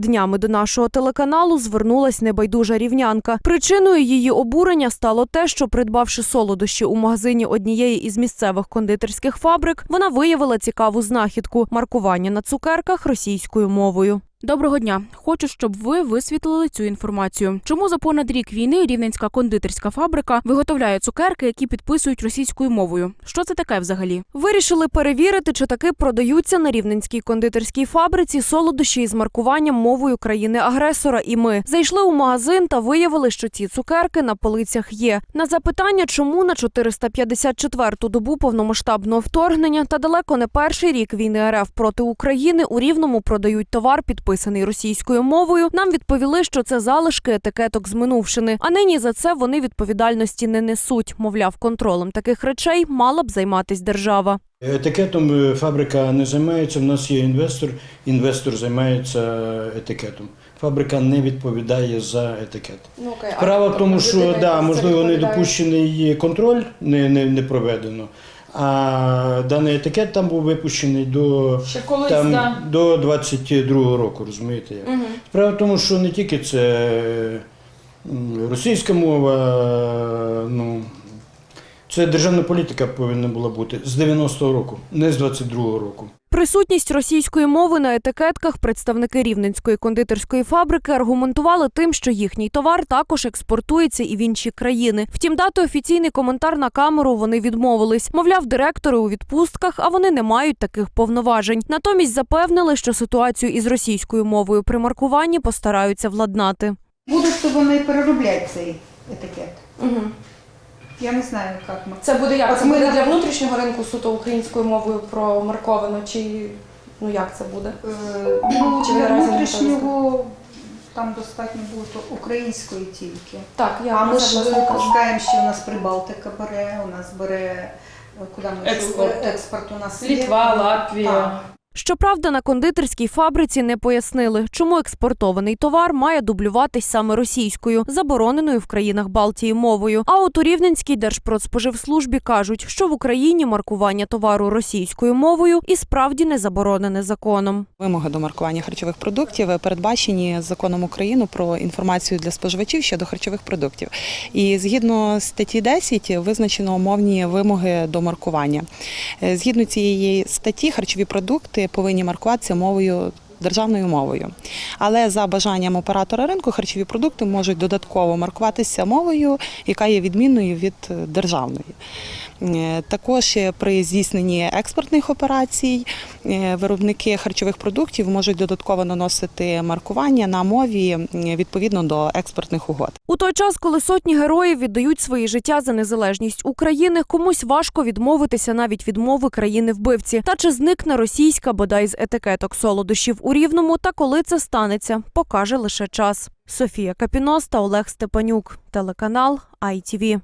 Днями до нашого телеканалу звернулась небайдужа рівнянка. Причиною її обурення стало те, що придбавши солодощі у магазині однієї із місцевих кондитерських фабрик, вона виявила цікаву знахідку маркування на цукерках російською мовою. Доброго дня. Хочу, щоб ви висвітлили цю інформацію. Чому за понад рік війни рівненська кондитерська фабрика виготовляє цукерки, які підписують російською мовою? Що це таке взагалі? Вирішили перевірити, чи таки продаються на рівненській кондитерській фабриці солодощі із маркуванням мовою країни-агресора. І ми зайшли у магазин та виявили, що ці цукерки на полицях є. На запитання, чому на 454-ту добу повномасштабного вторгнення та далеко не перший рік війни РФ проти України у Рівному продають товар, підписаний російською мовою. Нам відповіли, що це залишки етикеток з минувшини. А нині за це вони відповідальності не несуть. Мовляв, контролем таких речей мала б займатись держава. Етикетом е, фабрика не займається. У нас є інвестор. Інвестор займається етикетом. Фабрика не відповідає за етикет. Ну. Справа в тому, що да, можливо, не допущений контроль, не, не, не проведено. А даний етикет там був випущений до, Ще колись, там, да. до 22-го року, розумієте? Як? Мгм. Справа в тому, що не тільки це м, російська мова, ну, це державна політика повинна була бути з 90-го року, не з 22-го року. Присутність російської мови на етикетках представники рівненської кондитерської фабрики аргументували тим, що їхній товар також експортується і в інші країни. Втім, дати офіційний коментар на камеру вони відмовились. Мовляв, директори у відпустках, а вони не мають таких повноважень. Натомість запевнили, що ситуацію із російською мовою при маркуванні постараються владнати. Будуть то вони переробляти цей етикет. Мгм. Я не знаю, як ми. Це буде як? Це ми буде для внутрішнього ринку суто українською мовою промарковано, чи ну як це буде? Е, Ну, Чи для внутрішнього там достатньо було української тільки. Так, я А ми ж знаємо, що у нас Прибалтика бере, у нас бере е, куди ми Експорт. експорт у нас є. Літва, Латвія. Так. Щоправда, на кондитерській фабриці не пояснили, чому експортований товар має дублюватись саме російською, забороненою в країнах Балтії мовою. А от у Рівненській Держпродспоживслужбі кажуть, що в Україні маркування товару російською мовою і справді не заборонене законом. Вимоги до маркування харчових продуктів передбачені законом України про інформацію для споживачів щодо харчових продуктів. І згідно статті 10 визначено умовні вимоги до маркування. Е, Згідно цієї статті, харчові продукти повинні маркуватися мовою. Державною мовою, але за бажанням оператора ринку харчові продукти можуть додатково маркуватися мовою, яка є відмінною від е, державної. Е, Також е, при здійсненні експортних операцій е, виробники харчових продуктів можуть додатково наносити маркування на мові відповідно до експортних угод. У той час, коли сотні героїв віддають свої життя за незалежність України, комусь важко відмовитися навіть від мови країни вбивці. Та чи зникне російська бодай з етикеток солодощів у рівному, та коли це станеться, покаже лише час. Софія Капінос та Олег Степанюк, телеканал ITV.